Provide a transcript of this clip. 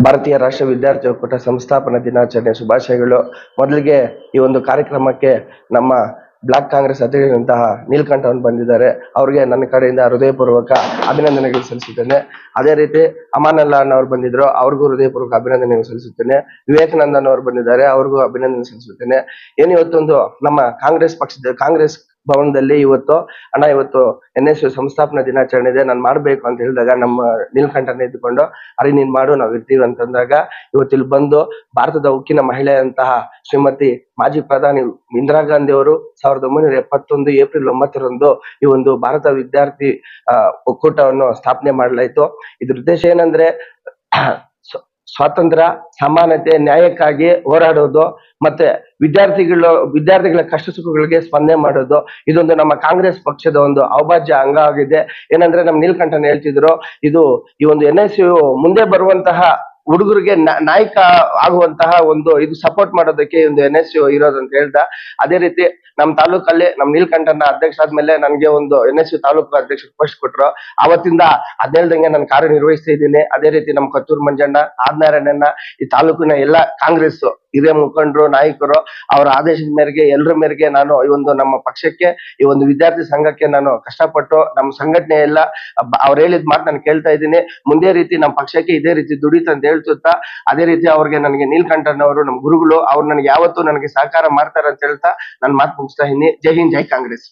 ಭಾರತೀಯ ರಾಷ್ಟ್ರ ವಿದ್ಯಾರ್ಥಿ ಒಕ್ಕೂಟ ಸಂಸ್ಥಾಪನಾ ದಿನಾಚರಣೆ ಶುಭಾಶಯಗಳು. ಮೊದಲಿಗೆ ಈ ಒಂದು ಕಾರ್ಯಕ್ರಮಕ್ಕೆ ನಮ್ಮ ಬ್ಲಾಕ್ ಕಾಂಗ್ರೆಸ್ ಅಧ್ಯಕ್ಷರಂತಹ ನೀಲ್ಕಂಠ ಅವರು ಬಂದಿದ್ದಾರೆ. ಅವರಿಗೆ ನನ್ನ ಕಡೆಯಿಂದ ಹೃದಯಪೂರ್ವಕ ಅಭಿನಂದನೆಗಳು ಸಲ್ಲಿಸುತ್ತೇನೆ. ಅದೇ ರೀತಿ ಅಮಾನಲ್ಲ ಅವರು ಬಂದಿದ್ರು, ಅವ್ರಿಗೂ ಹೃದಯಪೂರ್ವಕ ಅಭಿನಂದನೆಗಳು ಸಲ್ಲಿಸುತ್ತೇನೆ. ವಿವೇಕಾನಂದನ್ ಅವರು ಬಂದಿದ್ದಾರೆ, ಅವ್ರಿಗೂ ಅಭಿನಂದನೆ ಸಲ್ಲಿಸುತ್ತೇನೆ. ಏನು ಇವತ್ತೊಂದು ನಮ್ಮ ಕಾಂಗ್ರೆಸ್ ಪಕ್ಷದ, ಕಾಂಗ್ರೆಸ್ ಭವನದಲ್ಲಿ ಇವತ್ತು, ಅಣ್ಣ ಇವತ್ತು ಎನ್ ಎಸ್ ಸಂಸ್ಥಾಪನಾ ದಿನಾಚರಣೆ ಇದೆ, ನಾನು ಮಾಡ್ಬೇಕು ಅಂತ ಹೇಳಿದಾಗ ನಮ್ಮ ನೀಲಕಂಠನ ಇದ್ಕೊಂಡು ಅರೆ ನೀನ್ ಮಾಡು, ನಾವ್ ಇರ್ತೀವಿ ಅಂತಂದಾಗ ಇವತ್ತು ಇಲ್ಲಿ ಬಂದು ಭಾರತದ ಉಕ್ಕಿನ ಮಹಿಳೆ ಮಹಿಳೆಯಂತಹ ಶ್ರೀಮತಿ ಮಾಜಿ ಪ್ರಧಾನಿ ಇಂದಿರಾ ಗಾಂಧಿ ಅವರು ಸಾವಿರದ ಒಂಬೈನೂರ ಎಪ್ಪತ್ತೊಂದು ಏಪ್ರಿಲ್ ಒಂಬತ್ತರಂದು ಈ ಒಂದು ಭಾರತ ವಿದ್ಯಾರ್ಥಿ ಒಕ್ಕೂಟವನ್ನು ಸ್ಥಾಪನೆ ಮಾಡಲಾಯಿತು. ಇದ್ರ ಉದ್ದೇಶ ಏನಂದ್ರೆ ಸ್ವಾತಂತ್ರ್ಯ, ಸಮಾನತೆ, ನ್ಯಾಯಕ್ಕಾಗಿ ಹೋರಾಡೋದು ಮತ್ತೆ ವಿದ್ಯಾರ್ಥಿಗಳು, ವಿದ್ಯಾರ್ಥಿಗಳ ಕಷ್ಟ ಸುಖಗಳಿಗೆ ಸ್ಪಂದನೆ ಮಾಡೋದು. ಇದೊಂದು ನಮ್ಮ ಕಾಂಗ್ರೆಸ್ ಪಕ್ಷದ ಒಂದು ಅವಭಾಜ್ಯ ಅಂಗ ಆಗಿದೆ. ಏನಂದ್ರೆ ನಮ್ಮ ನೀಲ್ಕಂಠನ್ ಹೇಳ್ತಿದ್ರು, ಇದು ಈ ಒಂದು ಎನ್ ಎಸ್ ಯು ಮುಂದೆ ಬರುವಂತಹ ಹುಡುಗರಿಗೆ ನಾಯಕ ಆಗುವಂತಹ ಒಂದು ಇದು ಸಪೋರ್ಟ್ ಮಾಡೋದಕ್ಕೆ ಒಂದು ಎನ್ ಎಸ್ ಯು ಇರೋದು ಅಂತ ಹೇಳ್ದ. ಅದೇ ರೀತಿ ನಮ್ಮ ತಾಲೂಕಲ್ಲಿ, ನಮ್ ನೀಲ್ಕಂಠನ ಅಧ್ಯಕ್ಷ ಆದ್ಮೇಲೆ ನನ್ಗೆ ಒಂದು ಎನ್ ಎಸ್ ಯು ತಾಲೂಕು ಅಧ್ಯಕ್ಷ ಪೋಸ್ಟ್ ಕೊಟ್ರು. ಅವತ್ತಿಂದ ಅದೇಳ್ದಂಗೆ ನಾನು ಕಾರ್ಯನಿರ್ವಹಿಸ್ತಾ ಇದ್ದೀನಿ. ಅದೇ ರೀತಿ ನಮ್ಮ ಕತ್ತೂರು ಮಂಜಣ್ಣ ಆದ್ನಾರಾಯಣನ ಈ ತಾಲೂಕಿನ ಎಲ್ಲ ಕಾಂಗ್ರೆಸ್ ಹಿರಿಯ ಮುಖಂಡರು, ನಾಯಕರು ಅವರ ಆದೇಶದ ಮೇರೆಗೆ ಎಲ್ಲರ ಮೇರೆಗೆ ನಾನು ಈ ಒಂದು ನಮ್ಮ ಪಕ್ಷಕ್ಕೆ, ಈ ಒಂದು ವಿದ್ಯಾರ್ಥಿ ಸಂಘಕ್ಕೆ ನಾನು ಕಷ್ಟಪಟ್ಟು ನಮ್ಮ ಸಂಘಟನೆ ಎಲ್ಲ ಅವ್ರು ಹೇಳಿದ ಮಾತು ನಾನು ಕೇಳ್ತಾ ಇದ್ದೀನಿ. ಮುಂದೆ ರೀತಿ ನಮ್ಮ ಪಕ್ಷಕ್ಕೆ ಇದೇ ರೀತಿ ದುಡಿತ ಅಂತ ಹೇಳ್ತಾ ಅದೇ ರೀತಿ ಅವ್ರಿಗೆ ನನಗೆ ನೀಲ್ಕಂಠನ್ ಅವರು ನಮ್ಮ ಗುರುಗಳು, ಅವ್ರು ನನಗೆ ಯಾವತ್ತೂ ನನಗೆ ಸಹಕಾರ ಮಾಡ್ತಾರೆ ಅಂತ ಹೇಳ್ತಾ ನಾನು ಮಾತು ಮುಗಿಸ್ತಾ ಇದ್ದೀನಿ. ಜೈ ಹಿಂದ್, ಜೈ ಕಾಂಗ್ರೆಸ್.